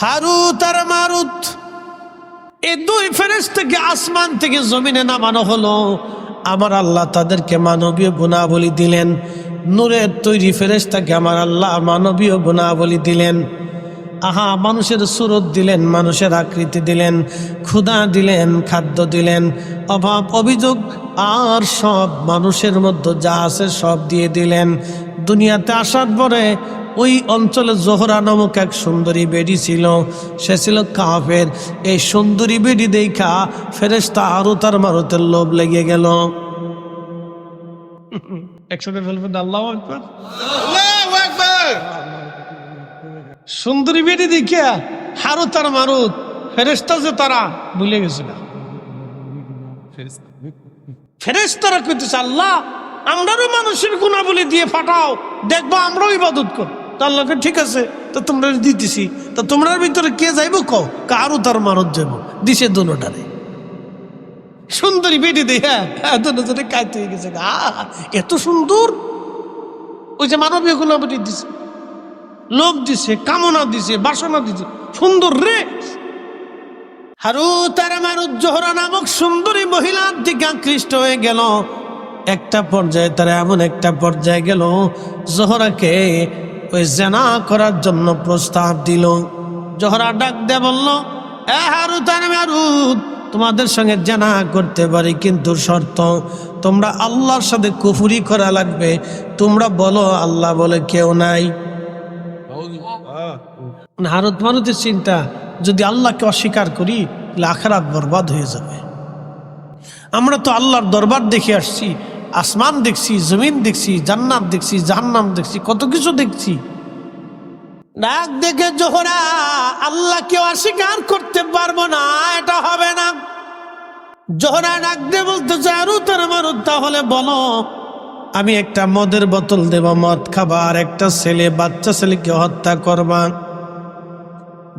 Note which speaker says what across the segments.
Speaker 1: হারুত আর মারুত। এই দুই ফেরেশতাকে আসমান থেকে জমিনে নামানো হলো। আমার আল্লাহ তাদেরকে মানবীয় গুণাবলী দিলেন। নূরের তৈরি ফেরেশতাকে আমার আল্লাহ মানবীয় গুণাবলী দিলেন। আহা, মানুষের সুরত দিলেন, মানুষের আকৃতি দিলেন, ক্ষুধা দিলেন, খাদ্য দিলেন। অভাব, অভিযোগ, আর সব মানুষের মধ্যে যা আছে সব দিয়ে দিলেন। দুনিয়াতে আসার পরে ওই অঞ্চলে জোহরা নামক এক সুন্দরী বেডি ছিল। সে ছিল কাফের। এই সুন্দরী বেডি দেখা ফেরেস্তা আরও তার মারুতের লোভ লেগে গেল। একসাথে ফেলবেন আল্লাহ সুন্দরী বেডি দেখিয়া হারু তার মারুত ফেরেস্তা যে তারা ভুলে গেছিল ফেরেস্তারা কইতেছে আল্লাহ আমরারও মানুষের গুণাবলী দিয়ে ফাটাও দেখব আমরাও ইবাদত কর তা আল্লাহকে ঠিক আছে, তো তোমরা দিতেছি। তা তোমরার ভিতরে কে যাইবো কও? কারও তার মানত যাব দিছে দুটারে সুন্দরী বেটি দে হ্যাঁ দুজনে কাইতে হয়ে গেছে এত সুন্দর। ওই যে মানবীয় গুণাবলী দিছে। লোভ দিছে, কামনা দিছে, বাসনা দিছে। সুন্দর রে। হারু তার মারুত জোহরা নামক সুন্দরী মহিলার দিকে আকৃষ্ট হয়ে গেল। একটা পর্যায়ে তারা এমন একটা পর্যায়ে গেল, জোহরাকে ওই জেনা করার জন্য প্রস্তাব দিল। জোহরা ডাক দিয়ে বলল, এ হারু মারুত তোমাদের সঙ্গে জেনা করতে পারি কিন্তু শর্ত, তোমরা আল্লাহর সাথে কুফুরি করা লাগবে, তোমরা বলো আল্লাহ বলে কেউ নাই। হারত, মানুষের চিন্তা, যদি আল্লাহকে অস্বীকার করি, তাহলে আখারাত বরবাদ হয়ে যাবে। আমরা তো আল্লাহর দরবার দেখে আসছি আসমান দেখছি, জমিন দেখছি, জান্নাত দেখছি, জাহান্নাম দেখছি, কত কিছু দেখছি। ডাক দেখে জোহরা আল্লাহকে অস্বীকার করতে পারব না, এটা হবে না। জোহরা ডাক দিয়ে বলতে চাই আরও তোর মারুত তাহলে বলো, আমি একটা মদের বোতল দেব, মদ খাবার, একটা ছেলে, বাচ্চা ছেলেকে হত্যা করবা।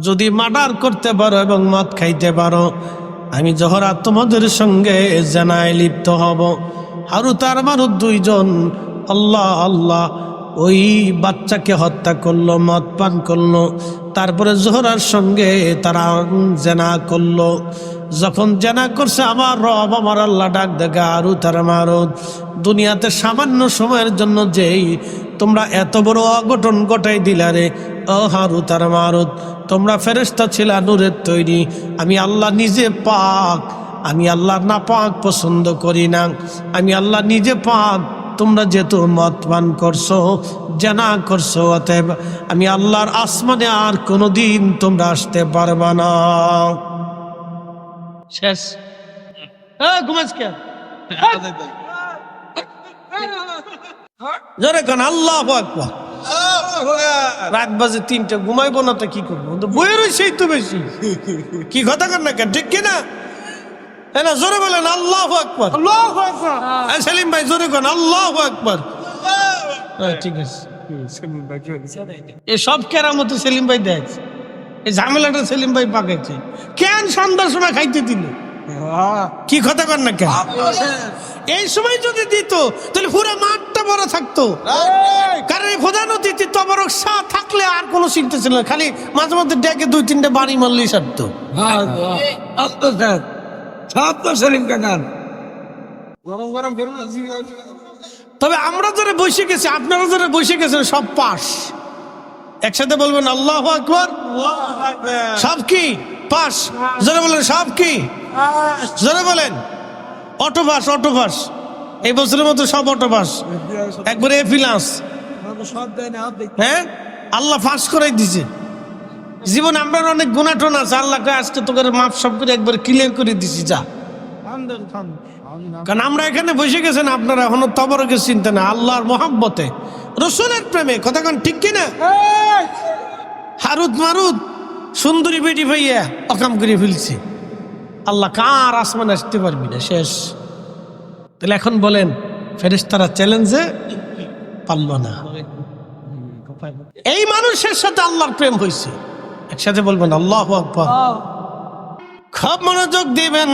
Speaker 1: যদি মার্ডার করতে পারো এবং মদ খাইতে পারো, আমি জহরা তোমাদের সঙ্গে জানায় লিপ্ত হব। হারু তার মারু দুইজন। আল্লাহ আল্লাহ। ওই বাচ্চাকে হত্যা করল, মদ পান করল। তারপরে জোহরার সঙ্গে তারা জেনা করল। যখন জেনা করছে, আমার রব, আমার আল্লাহ ডাক দেখা আরু তার মারুদ দুনিয়াতে সামান্য সময়ের জন্য যেই তোমরা এত বড় অঘটন ঘটাই দিলারে হারু তার মারুদ তোমরা ফেরেস্তা ছিলা, নূরের তৈরি। আমি আল্লাহ নিজে পাক আমি আল্লাহ না পাক পছন্দ করি না। আমি আল্লাহ নিজে পাক তোমরা যেহেতু মত পান করছ জানা করছ অতএব আমি আল্লাহর আসমানে আর কোনোদিন তোমরা আসতে পারবা না। শেষ। হ্যাঁ ঘুমাস কে? জোরে কান আল্লাহ আকবার। রাত বাজে তিনটা ঘুমাইবো না তো কি করব? তো বইয়ে রয়েছে তো বেশি। কি কথা কর না কেন ঠিক কিনা? হ্যাঁ না জোরে বলেন আল্লাহ আকবার। সেলিম ভাই জোরে কন আল্লাহ আকবার। ঠিক আছে। এ সব কেরামতো সেলিম ভাই দেখছে। এই ঝামেলাটা সেলিম ভাই পাকাইছে। কেন সন্ধ্যার সময় খাইতে দিল? কি কথা কর না কেন? এই সময় যদি দিত তাহলে পুরো মাঠটা বড় থাকতো। কারণ প্রধান অতিথি তবরক শাহ থাকলে আর কোনো চিন্তা ছিল না। খালি মাঝে মধ্যে ডেকে দুই তিনটে বাড়ি মারলেই সারতো।
Speaker 2: সব তো সেলিম কাকার
Speaker 1: তবে আমরা যারা বসে গেছি আপনারা যারা বসে গেছেন সব পাস একসাথে বলবেন আল্লাহ আকবর। সব কি? পাস যারা বলেন সব কি? যারা বলেন অটো পাস অটো পাস এই বছরের মতো সব অটো পাস একবারে এফিলান্স হ্যাঁ? আল্লাহ ফাঁস করাই দিছে। জীবন আমরা অনেক গুণাটন আছে আল্লাহকে আজকে তোকে মাপ সব করে একবার ক্লিয়ার করে দিছি যা কারণ আমরা এখানে বসে গেছেন আপনারা এখনও তবরকে চিন্তা না আল্লাহর মোহাব্বতে রসুলের প্রেমে কথা কন ঠিক কিনা হারুদ মারুদ সুন্দরী বেটি ভাইয়া অকাম করে ফেলছে আল্লাহ কার আসমান আসতে পারবি না শেষ তাহলে এখন বলেন ফেরেশতারা চ্যালেঞ্জে পারল না এই মানুষের সাথে আল্লাহর প্রেম হয়েছে একসাথে বলবেন, আল্লাহ আকবর। খুব মনোযোগ দিবেন,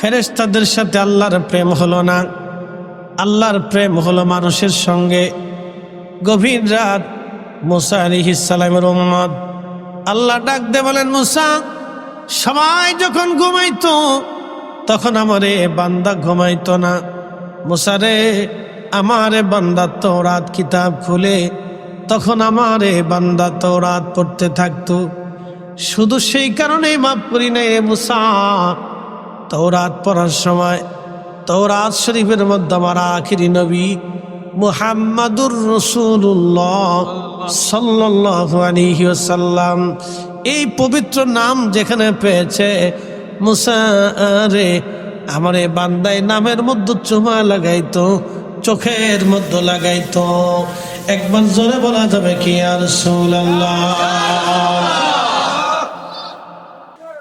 Speaker 1: ফেরেশতাদের সাথে আল্লাহর প্রেম হলো না। আল্লাহর প্রেম হলো মানুষের সঙ্গে। গভীর রাত, মুসা আলিহিসালামের উম্মত। আল্লাহ ডাক দে বলেন, মুসা, সবাই যখন ঘুমাইতো, তখন আমারে বান্দা ঘুমাইতো না। মুসারে আমারে বান্দা তোরাত কিতাব খুলে, তখন আমারে বান্দা তোরাত পড়তে থাকতো। শুধু সেই কারণেই মাফ করি নাই রে মুসা। তৌরাত পড়ার সময় তৌরাত শরীফের মধ্যে আমার আখিরি নবী মুহাম্মাদুর রসুল্লাহ সাল্লাল্লাহু আলাইহি এই পবিত্র নাম যেখানে পেয়েছে, মুসা রে, আমার এই বান্দায় নামের মধ্যে চুমা লাগাইতো, চোখের মধ্যে লাগাইতো। একবার জোরে বলা যাবে কি আর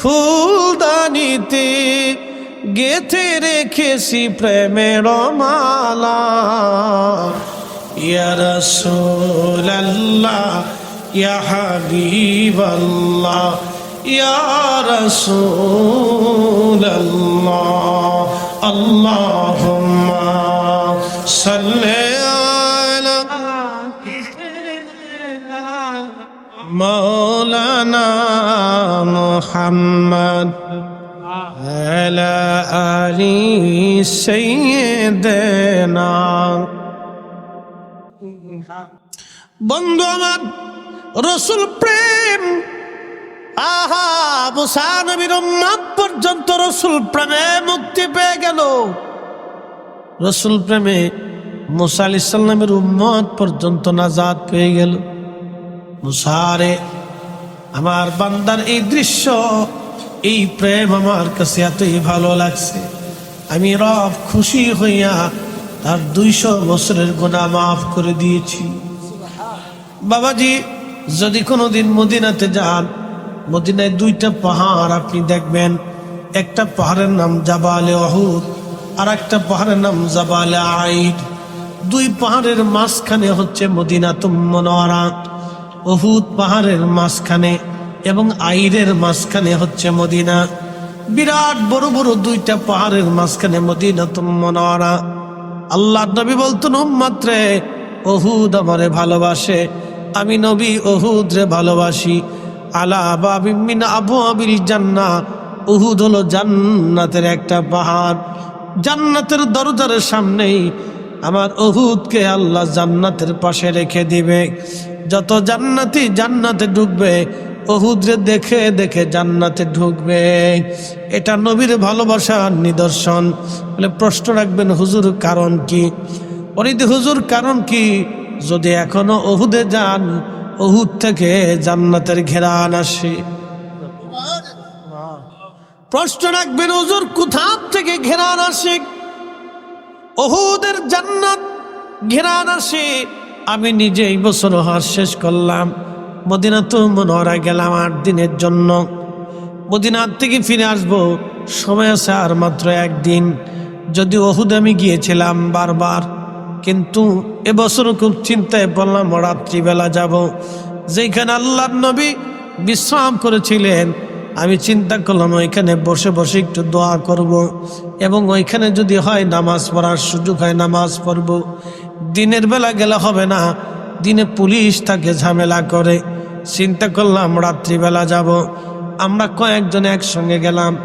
Speaker 1: ফুলদানিতে গেথে রেখেছি প্রেমের মালা। ইয়া রাসূলুল্লাহ ইয়া হাবিবাল্লাহ ইয়া রাসূলুল্লাহ আল্লাহুম্মা সাল্লি আলা محمد على آل سيدنا বন্ধু আমার রসুল প্রেম আহা মুসা নবীর উম্মত পর্যন্ত রসুল প্রেমে মুক্তি পেয়ে গেল রসুল প্রেমে মুসা আলি সাল্লামের উম্মত পর্যন্ত নাজাদ পেয়ে গেল মুসারে আমার বান্দার এই দৃশ্য, এই প্রেম আমার কাছে এতই ভালো লাগছে। আমি রব খুশি হইয়া তার দুইশো বছরের গোনা মাফ করে দিয়েছি। বাবাজি, যদি কোনোদিন মদিনাতে যান, মদিনায় দুইটা পাহাড় আপনি দেখবেন। একটা পাহাড়ের নাম জাবালে অহুদ আর একটা পাহাড়ের নাম জাবালে আইড দুই পাহাড়ের মাঝখানে হচ্ছে মদিনা তুমনোয়ারা অহুদ পাহাড়ের মাঝখানে এবং আইরের মাঝখানে হচ্ছে মদিনা। বিরাট বড় বড় দুইটা পাহাড়ের মাঝখানে মদিনা তুমনোয়ারা আল্লাহ নবী বলতেন মাত্রে অহুদ আমারে ভালোবাসে। আমি নবী অহুদ রে ভালোবাসি। আলা আবু হলো জান্নাতের একটা পাহাড়। জান্নাতের দরজার সামনেই আমার অহুদকে আল্লাহ জান্নাতের পাশে রেখে দিবে। যত জান্নাতি জান্নাতে ঢুকবে অহুদরে দেখে দেখে জান্নাতে ঢুকবে। এটা নবীর ভালোবাসার নিদর্শন। বলে প্রশ্ন রাখবেন, হুজুর কারণ কি? অরিদ হুজুর কারণ কি? যদি এখনও অহুদে যান অহুদ থেকে জান্নাতের ঘেরান আসে। প্রশ্ন রাখবেন, হুজুর কোথা থেকে ঘেরান আসে? অহুদের জান্নাত ঘেরান আসে। আমি নিজে এই বছর হার শেষ করলাম। মদিনা তো মনোহরা গেলাম আট দিনের জন্য। মদিনার থেকে ফিরে আসব, সময় আছে আর মাত্র একদিন। যদি ওহুদ আমি গিয়েছিলাম বারবার, কিন্তু এবছরও খুব চিন্তায় পড়লাম, রাত্রিবেলা যাব। যেখানে আল্লাহ নবী বিশ্রাম করেছিলেন, আমি চিন্তা করলাম ওইখানে বসে বসে একটু দোয়া করব। এবং ওইখানে যদি হয় নামাজ পড়ার সুযোগ হয়, নামাজ পড়ব। দিনের বেলা গেলে হবে না। দিনে পুলিশ তাকে ঝামেলা করে। চিন্তা করলাম রাত্রিবেলা যাব। আমরা কয়েকজন একসঙ্গে গেলাম।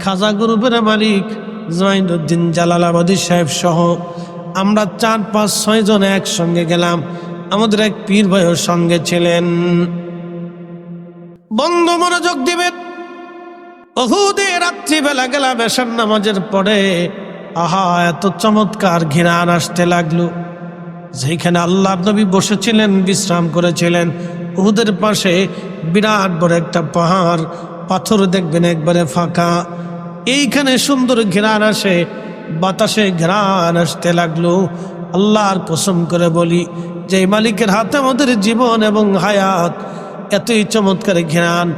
Speaker 1: খাজা গ্রুপের মালিক জয়নুদ্দিন জালালাবাদী সাহেব সহ। আমরা চার, পাঁচ, ছয় জন একসঙ্গে গেলাম। আমাদের এক পীর ভাইয়ের সঙ্গে ছিলেন। বন্ধ মনোযোগ দিবেন। অহুদে রাত্রিবেলা গেলাম নামাজের পরে। আহা, এত চমৎকার ঘিরান আসতে লাগল। যেখানে আল্লাহ নবী বসেছিলেন বিশ্রাম করেছিলেন উহুদের পাশে বিরাট বড় একটা পাহাড় পাথর দেখবেন একবারে ফাঁকা। এইখানে সুন্দর ঘেরান আসে বাতাসে ঘেরান আসতে লাগল। আল্লাহর কসম করে বলি যে মালিকের হাতে আমাদের জীবন এবং হায়াত এতই চমৎকার ঘেরান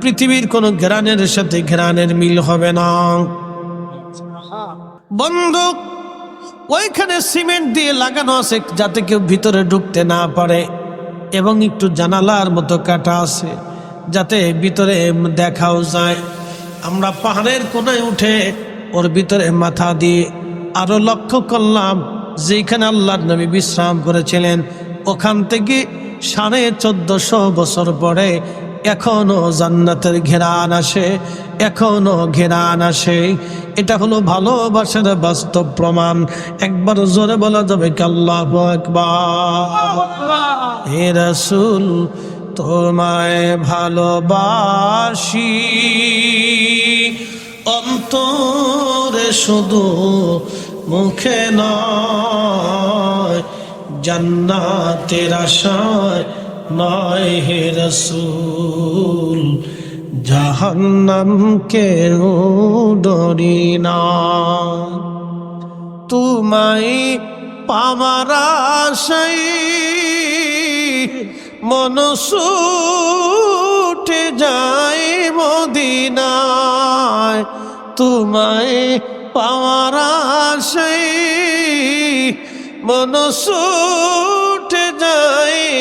Speaker 1: পৃথিবীর কোনো ঘেরানের সাথে ঘেরানের মিল হবে না। বন্ধু ওইখানে সিমেন্ট দিয়ে লাগানো আছে যাতে কেউ ভিতরে ঢুকতে না পারে এবং একটু জানালার মতো কাটা আছে যাতে ভিতরে দেখাও যায়। আমরা পাহাড়ের কোনায় উঠে ওর ভিতরে মাথা দিয়ে আরও লক্ষ্য করলাম যেখানে আল্লাহর নবী বিশ্রাম করেছিলেন। ওখান থেকে সাড়ে চোদ্দশো বছর পরে এখনও জান্নাতের ঘেরান আসে, এখনও ঘেরান আসে। এটা হলো ভালোবাসার বাস্তব প্রমাণ। একবার জোরে বলা যাবে কাল্লাহ একবার তোমায় ভালোবাসি। অন্তরে শুধু মুখে নয়, জান্নাতের আশায় নয় হে রসুল জাহান্নাম কেউ ডরি না। তোমায় পামার আশাই মনসুটে যায় মদিনায়। তোমায় পাওয়ার আশাই মনসুটে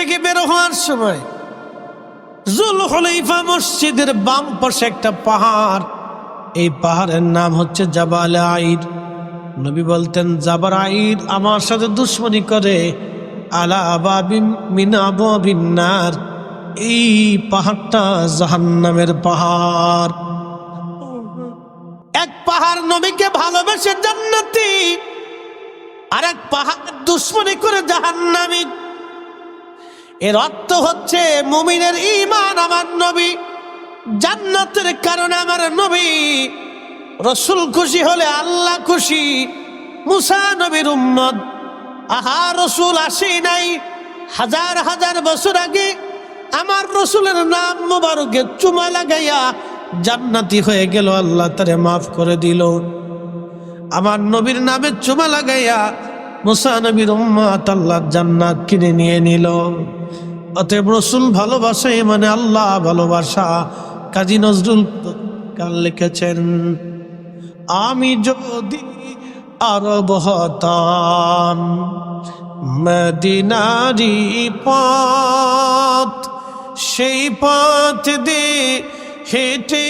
Speaker 1: থেকে বের হওয়ার সময় জুল হলাইফা মসজিদের বাম পাশে একটা পাহাড়। এই পাহাড়ের নাম হচ্ছে জাবাল আইর। নবী বলতেন, জাবার আইর আমার সাথে দুশ্মনী করে। আলা এই পাহাড়টা জাহান্নামের পাহাড়। এক পাহাড় নবীকে ভালোবেসে জান্নাতি আর এক পাহাড় দুশ্মনী করে জাহান্নামী। এর অর্থ হচ্ছে মুমিনের ইমান আমার নবী, জান্নাতের কারণে আমার নবী। রসুল খুশি হলে আল্লাহ খুশি, মুসা নবীর উম্মত। আহা, রসুল আসি নাই। হাজার হাজার বছর আগে আমার রসুলের নাম মোবারকে চুমা লাগাইয়া জান্নাতি হয়ে গেল, আল্লাহ তারে মাফ করে দিল। আমার নবীর নামে চুমা লাগাইয়া মুসা নবীর উম্মাত আল্লাহ জান্নাত কিনে নিয়ে নিল। অতএব রসুল ভালোবাসে মানে আল্লাহ ভালোবাসা। কাজী নজরুল কাল লিখেছেন, আমি যদি আরব হতাম মদিনারি পথ, সেই পথ দিয়ে হেঁটে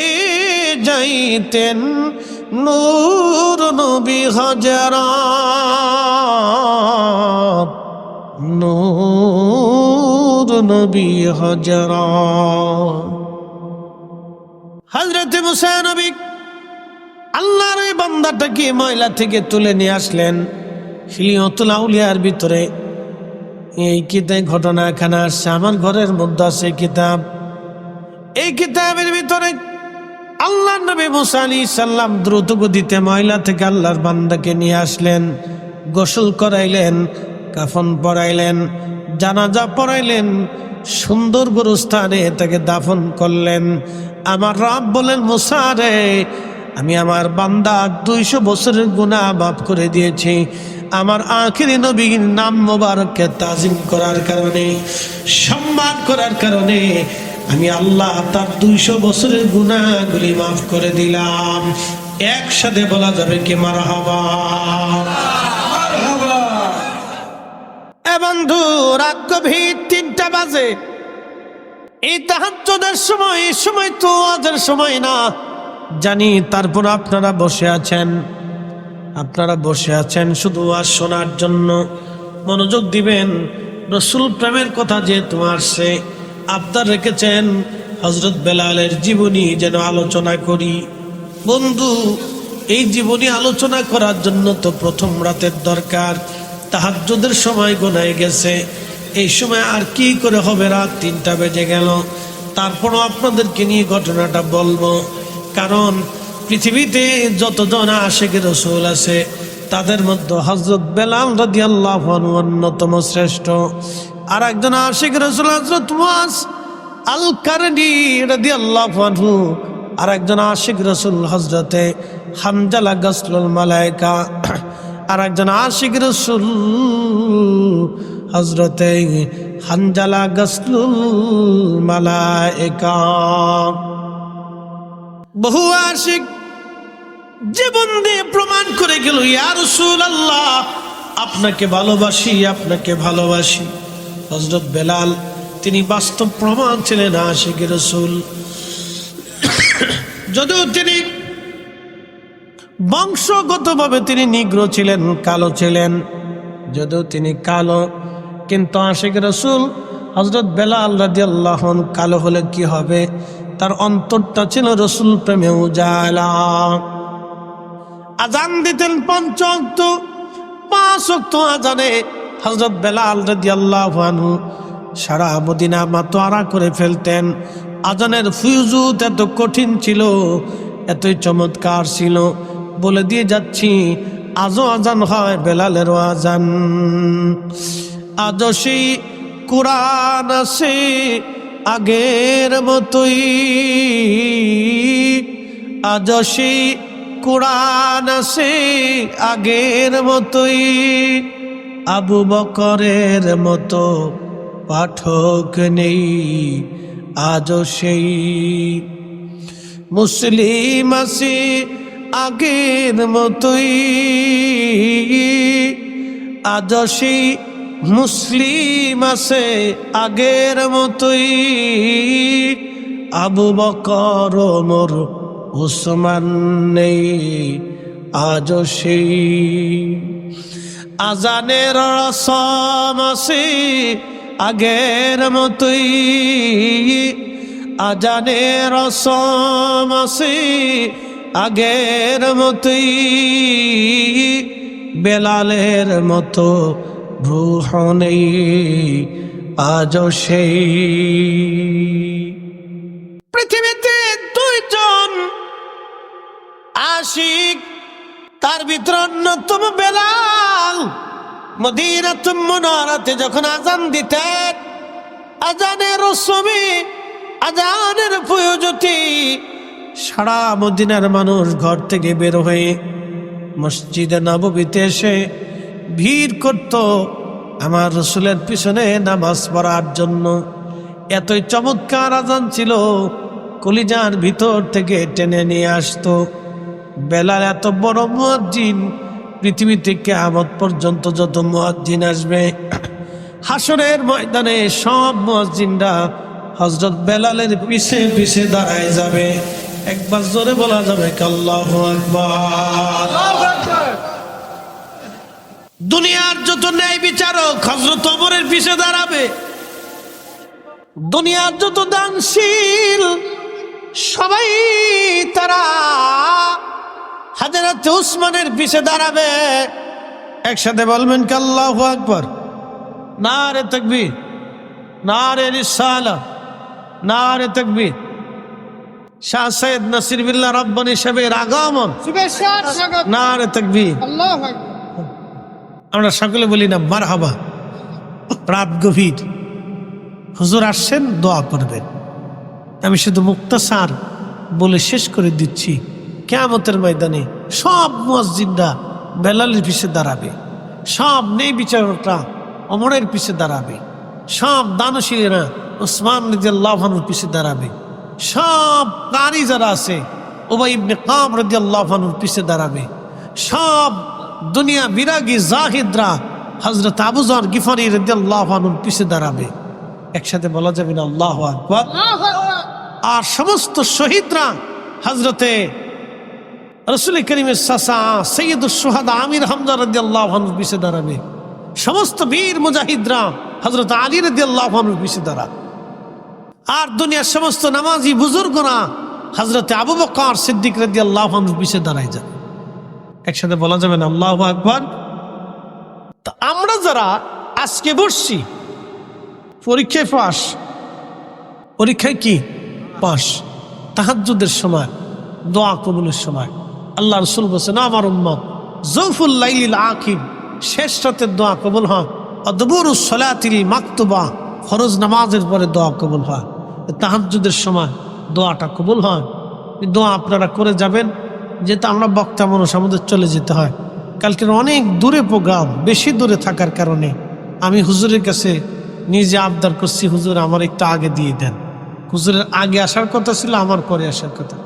Speaker 1: যাইতেন নূর নবী হাজারা। নূর নবী হাজারা। হজরত মুসা নবী আল্লাহর ওই বান্দাটাকে ময়লা থেকে তুলে নিয়ে আসলেন হিলিয়তুল আউলিয়ার ভিতরে। এই কিতাব ঘটনা এখানে আসছে, আমার ঘরের মধ্যে আছে কিতাব। এই কিতাবের ভিতরে আল্লাহ নবী মুসা আলী সাল্লাম দ্রুত গতিতে ময়লা থেকে আল্লাহর বান্দাকে নিয়ে আসলেন, গোসল করাইলেন, কাফন পরাইলেন জানাজা পড়াইলেন, সুন্দর গুরুস্থানে তাকে দাফন করলেন। আমার রাব বলেন, মুসা রে, আমি আমার বান্দা দুইশো বছরের গুণা মাফ করে দিয়েছি। আমার আখিরি নবীর নাম মোবারককে তাজিম করার কারণে, সম্মান করার কারণে আমি আল্লাহ তার দুইশো বছরের গুণাগুলি মাফ করে দিলাম। একসাথে বলা যাবে কি মারা হবা বন্ধু রাত গভীর তিনটা বাজে। এই তাহাজ্জুদের সময়, এই সময় তো আজের সময় না। জানি তারপর আপনারা বসে আছেন। আপনারা বসে আছেন শুধু আর শোনার জন্য। মনোযোগ দিবেন। রসুল প্রেমের কথা যেহেতু আসছে, আবদার রেখেছেন হজরত বেলালের জীবনী যেন আলোচনা করি। বন্ধু, এই জীবনী আলোচনা করার জন্য তো প্রথম রাতের দরকার। তাহাজ্জুদের সময় গোনায় গেছে। এই সময় আর কি করে হবে? রাত তিনটা বেজে গেল। তারপরও আপনাদেরকে নিয়ে ঘটনাটা বলব। কারণ পৃথিবীতে যতজন আশেখ রসুল আছে, তাদের মধ্যে হজরত বেলাল রাদি আল্লাহ অন্যতম শ্রেষ্ঠ। আর একজন আশেখ রসুল হজরত ওয়াস আল কারণি রাদি আল্লাহ আর একজন আশিক রসুল হজরতে হামজালা গসলুল মালাইকা আর একজন আশিক রসুল হজরতে হানজালা গসলুল মালাইকা বহু আশিক জীবন দিয়ে প্রমাণ করে গেল, ইয়া রসুল আল্লাহ আপনাকে ভালোবাসি আপনাকে ভালোবাসি। হজরত বেলাল, তিনি বাস্তব প্রমাণ ছিলেন আশিক রসুল। যদিও তিনি বংশগতভাবে তিনি নিগ্র ছিলেন, কালো ছিলেন। যদিও তিনি কালো, কিন্তু আশিক রসুল হজরত বেলা আল্লাহ কালো হলে কি হবে? তার অন্তরটা ছিল রসুল প্রেমে উজালা। আজান দিতেন পঞ্চ অক্ত পাঁচ অক্ত আজানে হজরত রাজি আল্লাহ সারা মদিনা মাতোয়ারা করে ফেলতেন। আজানের ফুজুত এত কঠিন ছিল, এতই চমৎকার ছিল। বলে দিয়ে যাচ্ছি। আজও আজান হয় বেলালেরও আজান। আজও সেই কোরআন আছে আগের মতোই। আজও সেই কোরআন আছে আগের মতোই। আবু বকরের মতো পাঠক নেই। আজও সেই মুসলিম আছে আগের মতোই। সেই মুসলিম আছে আগের মতোই। আবু বকর মোর উসমান নেই আজও সেই আজানের রসম আছে আগের মতোই। আজানের রসম আছে আগের মতোই বেলালের মতো রুহ নেই সেই। পৃথিবীতে দুইজন আশিক, তার ভিতর অন্যতম বেলাল। মদিনাত মনোরাতে যখন আজান দিতেন আজানের রসমে আজানের প্রয়োজতি সারা মদিনার মানুষ ঘর থেকে বের হয়ে মসজিদে নববীতে এসে ভিড় করত আমার রসুলের পিছনে নামাজ পড়ার জন্য। এতই চমৎকার আজান ছিল, কলিজার ভিতর থেকে টেনে নিয়ে আসতো। বেলার এত বড় মুয়াজ্জিন পৃথিবী থেকে আমত পর্যন্ত যত মুয়াজ্জিন আসবে, হাসরের ময়দানে সব মুয়াজ্জিনরা হজরত বেলালের পিছে পিছে দাঁড়ায় যাবে। একবার জোরে বলা যাবে কাল্লাহ দুনিয়ার যত ন্যায় বিচারক হজরত অমরের পিছে দাঁড়াবে দুনিয়ার যত দানশীল সবাই তারা হাজারাতে উসমানের পিছে দাঁড়াবে। একসাথে বলবেন কি আল্লাহ আকবর। না রে তকবীর না রে রিসালা না রে তকবীর। শাহ সৈয়দ নাসির বিল্লাহ রব্বানি সাহেবের আগমন। না রে আমরা সকলে বলি না মার হাবা রাত গভীর। হুজুর আসছেন দোয়া করবেন। আমি শুধু মুক্ত মুক্তাসার বলে শেষ করে দিচ্ছি। কেয়ামতের ময়দানে সব মসজিদরা বেলালের পিছে দাঁড়াবে। সব নেই বিচারকরা অমরের পিছে দাঁড়াবে। সব দানশীলেরা ওসমান রাজিয়াল্লাহানুর পিছে দাঁড়াবে। সব কারি যারা আছে ওবাই ইবনে কাম রাজিয়াল্লাহানুর পিছে দাঁড়াবে। সব দুনিয়া বিরাগী জাহিদরা হজরত আবুজার গিফারি রাজিয়াল্লাহানুর পিছে দাঁড়াবে। একসাথে বলা যাবে না আল্লাহ আকবর। আর সমস্ত শহীদরা হজরতে রসুল করিমের সাসা সৈয়দ সোহাদা আমির হামজা রদি আল্লাহনুর পিছে দাঁড়াবে। সমস্ত বীর মুজাহিদরা হজরত আলী রদি আল্লাহনুর পিছে দাঁড়া আর দুনিয়ার সমস্ত নামাজি বুজুর্গরা হজরতে আবু বকর সিদ্দিক রদি আল্লাহনুর পিছে দাঁড়ায় যাবে একসাথে বলা যাবে না, আল্লাহ আকবর। তা আমরা যারা আজকে বসছি, পরীক্ষায় পাস পরীক্ষায় কি? পাস তাহাজ্জুদের সময়, দোয়া কবুলের সময়। আল্লাহ রসুল বলছেন, আমার উম্মত জৌফুল্লাইল আকিব শেষ রাতের দোয়া কবুল হয়। অদবুর সলাতিল মাকতুবা, ফরজ নামাজের পরে দোয়া কবুল হয়। তাহাজ্জুদের সময় দোয়াটা কবুল হয়। দোয়া আপনারা করে যাবেন, যেহেতু আমরা বক্তা মানুষ, আমাদের চলে যেতে হয়। কালকের অনেক দূরে প্রোগ্রাম, বেশি দূরে থাকার কারণে আমি হুজুরের কাছে নিজে আবদার করছি, হুজুর আমার একটু আগে দিয়ে দেন। হুজুরের আগে আসার কথা ছিল, আমার পরে আসার কথা।